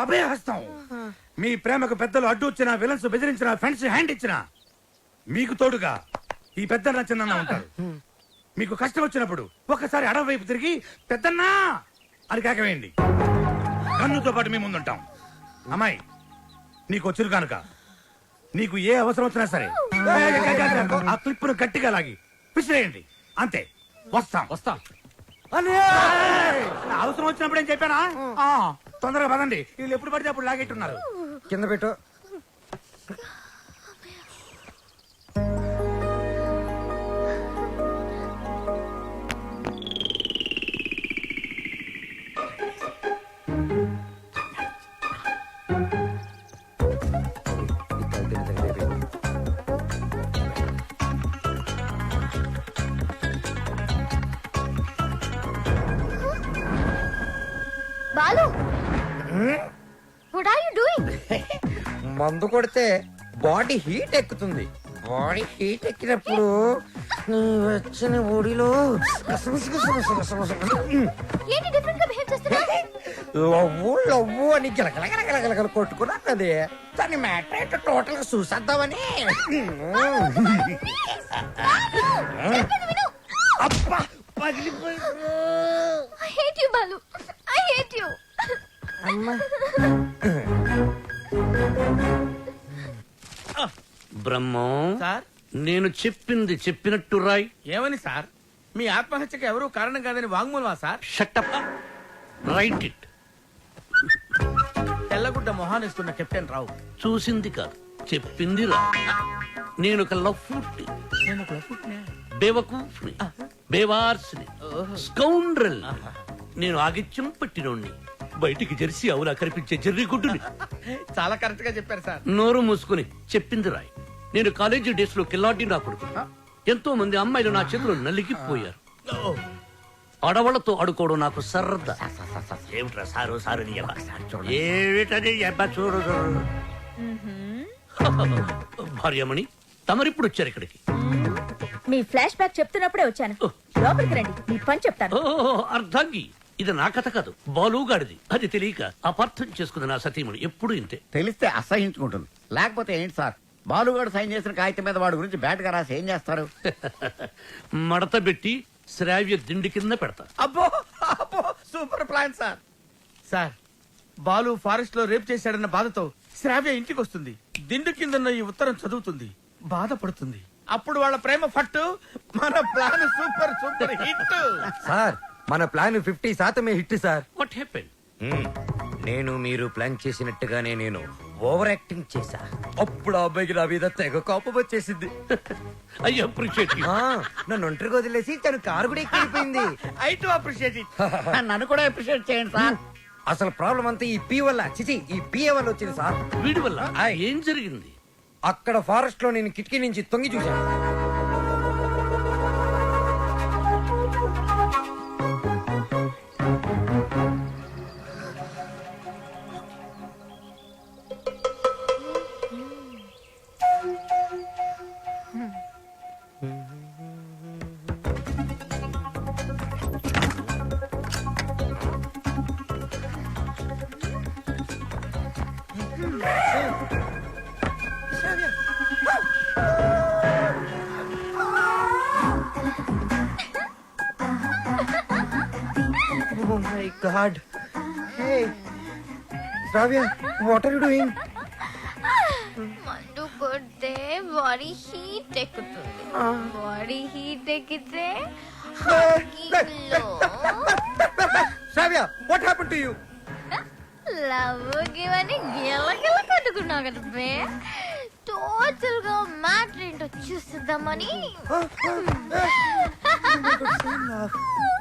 అభయహస్తం. మీ ప్రేమకు పెద్దలు అడ్డు వచ్చిన విలన్స్ బెదిరించిన ఫ్రెండ్స్ హ్యాండ్ ఇచ్చిన మీకు తోడుగా ఈ పెద్ద చిన్న ఉంటారు. మీకు కష్టం వచ్చినప్పుడు ఒక్కసారి అడవి వైపు తిరిగి పెద్దన్నా! అని కేకవేయండి. కన్నుతో పాటు మీ ముందుంటాం. అమ్మాయి నీకు వచ్చిరు కనుక. నీకు ఏ అవసరం వచ్చినా సరే. ఆ క్లిప్పును గట్టిగా లాగి విసిరేయండి. అంతే. వస్తాం. వస్తా! అవసరం వచ్చినప్పుడు ఏం చెప్పానా? ఆ, తొందరగా పదండి. వీళ్ళు ఎప్పుడు పడితే అప్పుడు లాగెట్టున్నారు. కింద పెట్టు. మందు కొడితే బాడీ హీట్ ఎక్కుతుంది. బాడీ హీట్ ఎక్కినప్పుడు నీ వచ్చిన ఒడిలో ఏంటి డిఫరెంట్గా బిహేవ్ చేస్తున్నావు? లవ్వు లవ్వు అని గిలగల గిలగల గిలగల కొట్టుకున్నది. దాని మ్యాటర్ ఏంటో టోటల్గా చూసేద్దామని. అబ్బా పగిలిపోయింది. I hate you Balu. I hate you అమ్మా. బ్రహ్మం సార్? నేను చెప్పింది చెప్పినట్టు రాయ్. ఏమని సార్? మీ ఆత్మహత్యకి ఎవరూ కారణం కాదని వాంగ్మూలమా sir? Shut up right it తెల్లగుడ్డ మొహానిస్తున్న కెప్టెన్ రావు. చూసింది కాదు చెప్పింది రా నేను ఒక లవ్ ఫుట్ నేను ఒక లఫుట్నే. బేవకూఫ్ని బేవార్స్ని స్కౌండ్రల్ నేను ఆగిత్యం పట్టినోణ్ణి. బయటికి జెర్సీ అవులా కనిపించే జెర్రీ గుడ్డుని చాలా కరెక్ట్గా చెప్పారు సార్. నోరు మూసుకుని చెప్పింది రాయ్. నేను కాలేజీ డేస్లో కిల్లాడి నా కొడుకు. ఎంతో మంది అమ్మాయిలు నా చేతిలో నలిగిపోయారు. ఓ, ఆడవాళ్ళతో ఆడుకోవడం నాకు సరదా ఏమిట్రా సారు సారు నీ యవ్వ. ఏమిటది యవ్వ చూడు చూడు. భార్యమణి తమరిప్పుడు వచ్చారు ఇక్కడికి. మీ ఫ్లాష్ బ్యాక్ చెప్తున్నప్పుడే వచ్చాను. లోపలికి రండి. మీ పని చెప్తాను. ఓ అర్ధాంగి. ఇది నా కథ కాదు. బాలుగాడిది అది తెలియక అపార్థం చేసుకుంది నా సతీమణి ఎప్పుడు ఇంతే. తెలిస్తే అసహించుకుంటుంది. లేకపోతే ఏంటి సార్? బాలుగాడు సైన్ చేసిన కాగితం మీద వాడి గురించి బ్యాట్గా రాసి ఏం చేస్తారు? మడత పెట్టి శ్రావ్య దిండి కింద పెడతా. అబ్బో అబ్బో super plan sir. Sir Balu ఫారెస్ట్లో రేప్ చేశాడన్న బాధతో శ్రావ్య ఇంటికి వస్తుంది దిండు కిందన్న ఈ ఉత్తరం చదువుతుంది. బాధపడుతుంది. అప్పుడు వాళ్ళ ప్రేమ ఫట్టు మన plan super super hit. Sir మన ప్లాన్ ఫిఫ్టీ శాతమే హిట్ సార్. What happen. నేను మీరు ప్లాన్ చేసినట్టుగానే నేను ఓవర్ యాక్టింగ్ చేశా. అప్పుడు ఆ అబ్బాయికి నా మీద తెగ కోపం వచ్చేసింది. ఐ అప్రిషియేట్ ఆ, నన్ను ఒంటరిగా వదిలేసి తను కారు కూడా ఎక్కిపోయింది. ఐ టు అప్రిషియేట్ ఇట్ నన్ను కూడా అప్రిషియేట్ చేయండి సార్. అసలు ప్రాబ్లం అంతా ఈ పీ వల్ల. చిచి ఈ పిఏ వల్ల వచ్చింది సార్. వీడి వల్ల. ఏం జరిగింది? అక్కడ ఫారెస్ట్లో నేను కిటికీ నుంచి తొంగి చూశాను. God hey Sravya what are you doing మందు కొడితే బాడీ హీట్ ఎక్కుతుంది. బాడీ హీట్ ఎక్కితే Sravya what happen to you love గివని గిలగిల కట్టుకున్నావు కదా బే. టోటల్గా మ్యాటర్ ఏంటో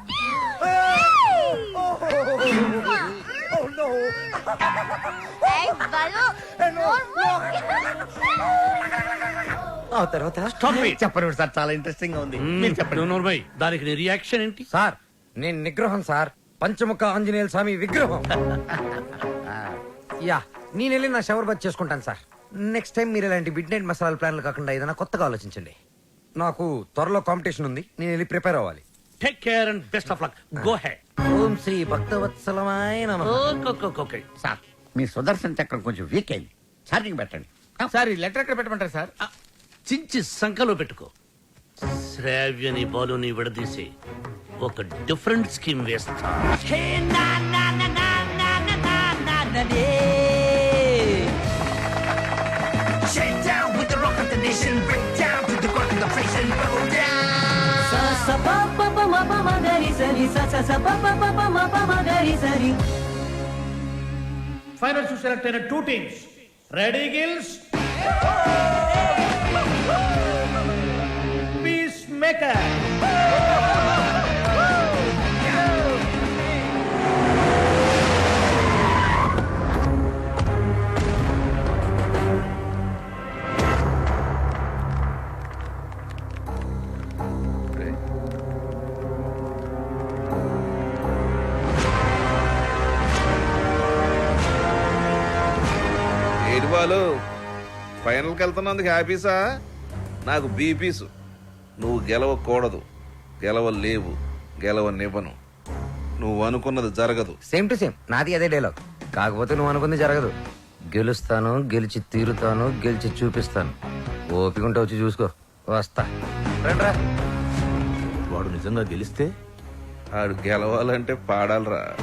చూసిద్దామని ఓ నో ఏయ్, బాలు, ఆ తర్వాత చెప్పండి సార్ చాలా ఇంట్రెస్టింగ్గా ఉంది. మీరు చెప్పండి. నోర్మై దానికి నీ రియాక్షన్ ఏంటి? సార్ నేను నిగ్రహం సార్. పంచముఖ ఆంజనేయ స్వామి విగ్రహం. యా నేను వెళ్ళి నా షవర్ బాత్ చేసుకుంటాను సార్. నెక్స్ట్ టైం మీరు ఇలాంటి మిడ్ నైట్ మసాలా ప్లాన్లు కాకుండా ఏదైనా కొత్తగా ఆలోచించండి. నాకు త్వరలో కాంపిటీషన్ ఉంది నేను వెళ్ళి ప్రిపేర్ అవ్వాలి. Take care and best of luck go head Om Shri భక్తవత్సలమాయ నమ. Okay sir. మీ సుదర్శన్ చక్రం కొంచెం వీక్ అయింది. ఛార్జింగ్ పెట్టండి. సార్ ఈ లెటర్ ఎక్కడ పెట్టమంటారు సార్? చించి సంకలో పెట్టుకో. శ్రావ్యని బాలుని విడదీసి ఒక డిఫరెంట్ స్కీమ్ వేస్తా. ఫైనల్ సెలెక్ట్ అయిన two teams ready gills peace maker ఫైనల్కి వెళ్తున్నందుకు హ్యాపీసా? నాకు బీపీసు. నువ్వు గెలవకూడదు. గెలవలేవు. గెలవనివ్వను. నువ్వు అనుకున్నది జరగదు. సేమ్ టు సేమ్ నాది అదే డైలాగ్ కాకపోతే నువ్వు అనుకుంది జరగదు. గెలుస్తాను గెలిచి తీరుతాను గెలిచి చూపిస్తాను. ఓపిక ఉంటే వచ్చి చూసుకో. వస్తా. రండ్రా. వాడు నిజంగా గెలిస్తే? ఆడు గెలవాలంటే పాడాలిరా.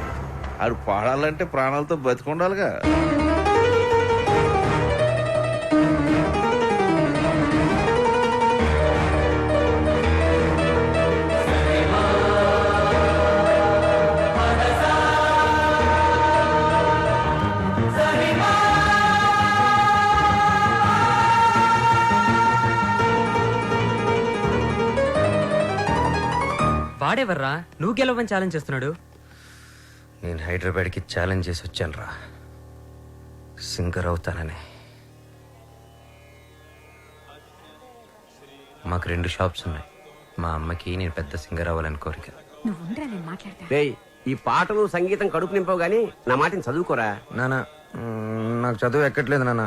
ఆడు పాడాలంటే ప్రాణాలతో బతికుండాలిగా. వాడెవర్రా? నువ్వు గెలవని ఛాలెంజ్ చేస్తున్నాడు. నేను హైదరాబాద్కి ఛాలెంజ్ చేసి వచ్చాను రా సింగర్ అవుతానని. మాకు రెండు షాప్స్ ఉన్నాయి. మా అమ్మకి నేను పెద్ద సింగర్ అవ్వాలని కోరిక. నువ్వు ఉండరా నేను మాట్లాడతా. రేయ్ ఈ పాటలు సంగీతం కడుపు నింపవు గానీ నా మాటని చదువుకోరా? నాన్న మ్, నాకు చదువు ఎక్కట్లేదు నాన్న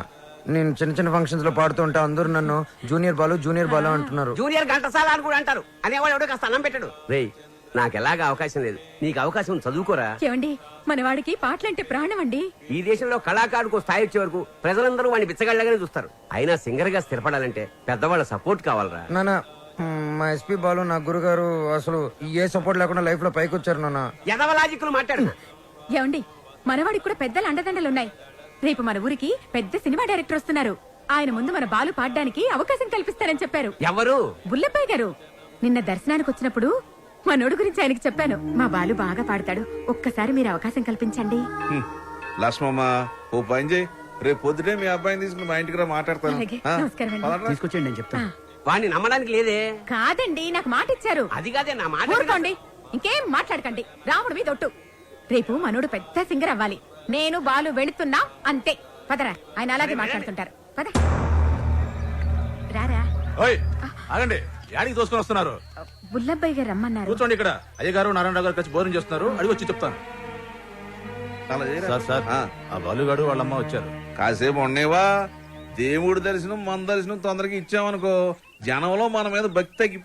నేను చిన్న చిన్న ఫంక్షన్స్లో పాడుతూ ఉంటే. అందరూ నన్ను జూనియర్ బాలు జూనియర్ బాలు అంటున్నారు. జూనియర్ ఘంటసాల అని కూడా అంటారు. అనేవాడు ఎవడో కాస్త అన్నం పెట్టాడు. రేయ్ నాకు ఎలాగా అవకాశం లేదు. నీకు అవకాశం ఉంది, చదువుకోరా. ఏమండి మనవాడికి పాటలంటే ప్రాణం అండి ఈ దేశంలో కళాకారుకు స్థాయి వచ్చే వరకు ప్రజలందరూ వాడిని బిచ్చగాళ్ళగానే చూస్తారు. అయినా సింగర్గా స్థిరపడాలంటే పెద్దవాళ్ళ సపోర్ట్ కావాలరా. నాన్న మ్, మా ఎస్పీ బాలు నా గురుగారు అసలు ఏ సపోర్ట్ లేకుండా లైఫ్లో పైకి వచ్చారు నాన్న ఎదవ లాజిక్లు మాట్లాడు. ఏమండి మనవాడికి కూడా పెద్దల అండదండలున్నాయి. రేపు మన ఊరికి పెద్ద సినిమా డైరెక్టర్ వస్తున్నారు. ఆయన ముందు మన బాలు పాడడానికి అవకాశం కల్పిస్తారని చెప్పారు. ఎవరు? బుల్లప్పయ్య గారు. నిన్న దర్శనానికి వచ్చినప్పుడు మా నోడు గురించి ఆయనకి చెప్పాను. మా బాలు బాగా పాడతాడు. ఒక్కసారి మీరు అవకాశం కల్పించండి. లక్ష్మమ్మ ఓ పని చేయి. రేపు పొద్దుటే మీ అబ్బాయిని తీసుకుని మా ఇంటికి రా మాట్లాడతాను. అలాగే. ఆ? నమస్కారం అండి. పదండ్రా. తీసుకొచ్చేయండి నేను చెప్తాను. వాడిని నమ్మడానికి లేదే. కాదండి నాకు మాట ఇచ్చారు. అది కాదే నా మాట ఊరుకోండి. ఇంకేం మాట్లాడకండి. రాముడు మీద ఒట్టు. రేపు మనోడు పెద్ద సింగర్ అవ్వాలి. నేను బాలు వెళుతున్నా అంతే. పదరా. ఆయన అలాగే మాట్లాడుతుంటారు. పద. రారా? ఓయ్ ఆగండి. యాడికి తోసుకొని వస్తున్నారు? బుల్లబ్బాయి గారు రమ్మన్నారు. కూర్చోండి ఇక్కడ. అయ్యగారు నారాయణరావు గారు కలిసి భోజనం చేస్తున్నారు. అడిగి వచ్చి చెప్తాను. Sir sir. ఆ, ఆ బాలుగాడు వాళ్ళమ్మ వచ్చారు. కాసేపు ఉండేవా? దేవుడి దర్శనం మన దర్శనం తొందరగా ఇచ్చామనుకో జనంలో మన మీద భక్తి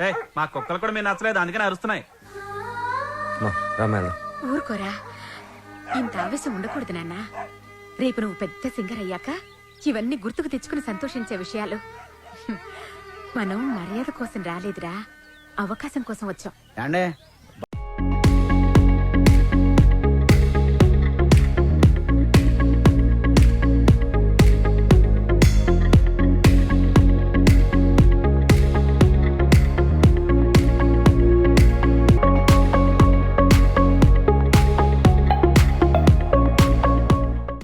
తగ్గిపోద్ది మా కుక్కలు కూడా మీరు నచ్చలేదు అందుకని అరుస్తున్నాయి. ఊరుకోరా. ఇంత ఆవేశం ఉండకూడదు నాన్న. రేపు నువ్వు పెద్ద సింగర్ అయ్యాక ఇవన్నీ గుర్తుకు తెచ్చుకుని సంతోషించే విషయాలు. మనం మర్యాద కోసం రాలేదురా. అవకాశం కోసం వచ్చాం.